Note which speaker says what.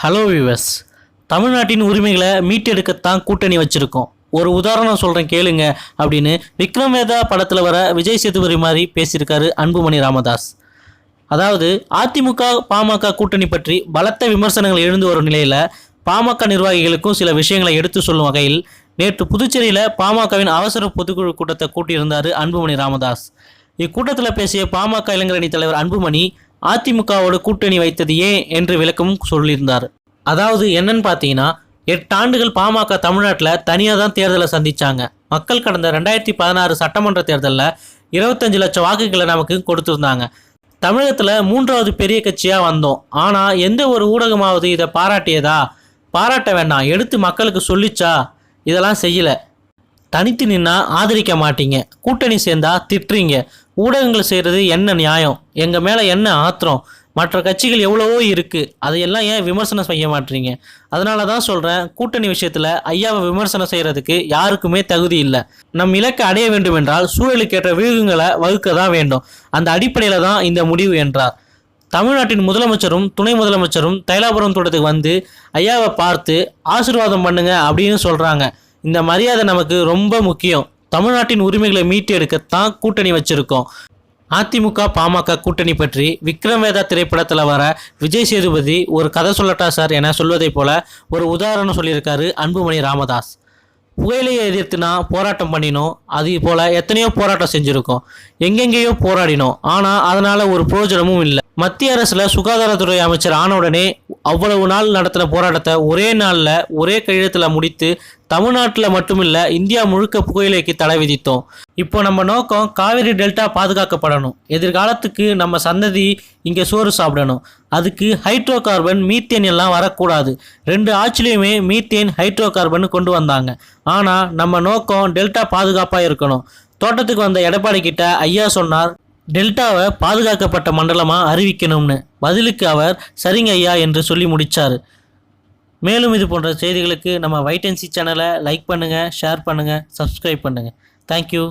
Speaker 1: Hello viewers தமிழ்நாட்டின் உரிமைகளை மீட்டெடுக்கத்தான் கூட்டணி வச்சுருக்கோம். ஒரு உதாரணம் சொல்கிறேன் கேளுங்க அப்படின்னு விக்ரம் வேதா படத்தில் வர விஜய் சேதுபதி மாதிரி பேசியிருக்காரு அன்புமணி ராமதாஸ். அதாவது அதிமுக பாமக கூட்டணி பற்றி பலத்த விமர்சனங்கள் எழுந்து வரும் நிலையில் பாமக நிர்வாகிகளுக்கும் சில விஷயங்களை எடுத்து சொல்லும் வகையில் நேற்று புதுச்சேரியில் பாமகவின் அவசர பொதுக்குழு கூட்டத்தை கூட்டியிருந்தார் அன்புமணி ராமதாஸ். இக்கூட்டத்தில் பேசிய பாமக இளைஞரணி தலைவர் அன்புமணி அதிமுகவோட கூட்டணி வைத்தது ஏன் என்று விளக்கமும் சொல்லியிருந்தார். அதாவது என்னன்னு பார்த்தீங்கன்னா எட்டு ஆண்டுகள் பாமக தமிழ்நாட்டில் தனியாக தான் தேர்தலை சந்தித்தாங்க மக்கள் கடந்த ரெண்டாயிரத்தி பதினாறு சட்டமன்ற தேர்தலில் இருபத்தஞ்சு லட்சம் வாக்குகளை நமக்கு கொடுத்துருந்தாங்க. தமிழகத்தில் மூன்றாவது பெரிய கட்சியாக வந்தோம். ஆனால் எந்த ஒரு ஊடகமாவது இதை பாராட்டியதா? பாராட்ட வேண்டாம். எடுத்து மக்களுக்கு சொல்லிச்சா? இதெல்லாம் செய்யலை. தனித்து நின்னா ஆதரிக்க மாட்டீங்க. கூட்டணி சேர்ந்தா திட்டுறீங்க. ஊடகங்கள் செய்கிறது என்ன நியாயம்? எங்கள் மேலே என்ன ஆத்திரம்? மற்ற கட்சிகள் எவ்வளவோ இருக்குது அதையெல்லாம் ஏன் விமர்சனம் செய்ய மாட்டீங்க? அதனால தான் சொல்கிறேன் கூட்டணி விஷயத்தில் ஐயாவை விமர்சனம் செய்கிறதுக்கு யாருக்குமே தகுதி இல்லை. நம் இலக்கை அடைய வேண்டும் என்றால் சூழலுக்கேற்ற வியூகங்களை வகுக்க தான் வேண்டும். அந்த அடிப்படையில் தான் இந்த முடிவு என்றார். தமிழ்நாட்டின் முதலமைச்சரும் துணை முதலமைச்சரும் தைலாபுரம் தோட்டத்துக்கு வந்து ஐயாவை பார்த்து ஆசீர்வாதம் பண்ணுங்க அப்படின்னு சொல்கிறாங்க இந்த மரியாதை நமக்கு ரொம்ப முக்கியம். தமிழ்நாட்டின் உரிமைகளை மீட்டு எடுக்கத்தான் கூட்டணி வச்சிருக்கோம். அதிமுக பாமக கூட்டணி பற்றி விக்ரம் வேதா திரைப்படத்தில் வர விஜய் சேதுபதி ஒரு கதை சொல்லட்டா சார் என சொல்வதைப் போல ஒரு உதாரணம் சொல்லியிருக்காரு அன்புமணி ராமதாஸ். புகையிலையை எதிர்த்துனா போராட்டம் பண்ணினோம். அது போல் எத்தனையோ போராட்டம் செஞ்சுருக்கோம். எங்கெங்கேயோ போராடினோம். ஆனால் அதனால் ஒரு பிரயோஜனமும் இல்லை. மத்திய அரசில் சுகாதாரத்துறை அமைச்சர் ஆன உடனே அவ்வளவு நாள் நடத்தின போராட்டத்தை ஒரே நாளில் ஒரே கையெழுத்தில் முடித்து தமிழ்நாட்டில் மட்டுமில்ல இந்தியா முழுக்க புகையிலைக்கு தடை விதித்தோம். இப்போ நம்ம நோக்கம் காவிரி டெல்டா பாதுகாக்கப்படணும். எதிர்காலத்துக்கு நம்ம சந்ததி இங்கே சோறு சாப்பிடணும். அதுக்கு ஹைட்ரோ கார்பன் மீத்தேன் எல்லாம் வரக்கூடாது. ரெண்டு ஆட்சிலையுமே மீத்தேன் ஹைட்ரோ கார்பன் கொண்டு வந்தாங்க. ஆனால் நம்ம நோக்கம் டெல்டா பாதுகாப்பாக இருக்கணும். தோட்டத்துக்கு வந்த எடப்பாடி கிட்ட ஐயா சொன்னார் டெல்டாவை பாதுகாக்கப்பட்ட மண்டலமாக அறிவிக்கணும்னு பதிலுக்கு அவர் சரிங்க ஐயா என்று சொல்லி முடித்தார் மேலும் இது போன்ற செய்திகளுக்கு நம்ம வைட்டன்சி சேனலை லைக் பண்ணுங்கள் ஷேர் பண்ணுங்கள் சப்ஸ்கிரைப் பண்ணுங்கள் தேங்க்யூ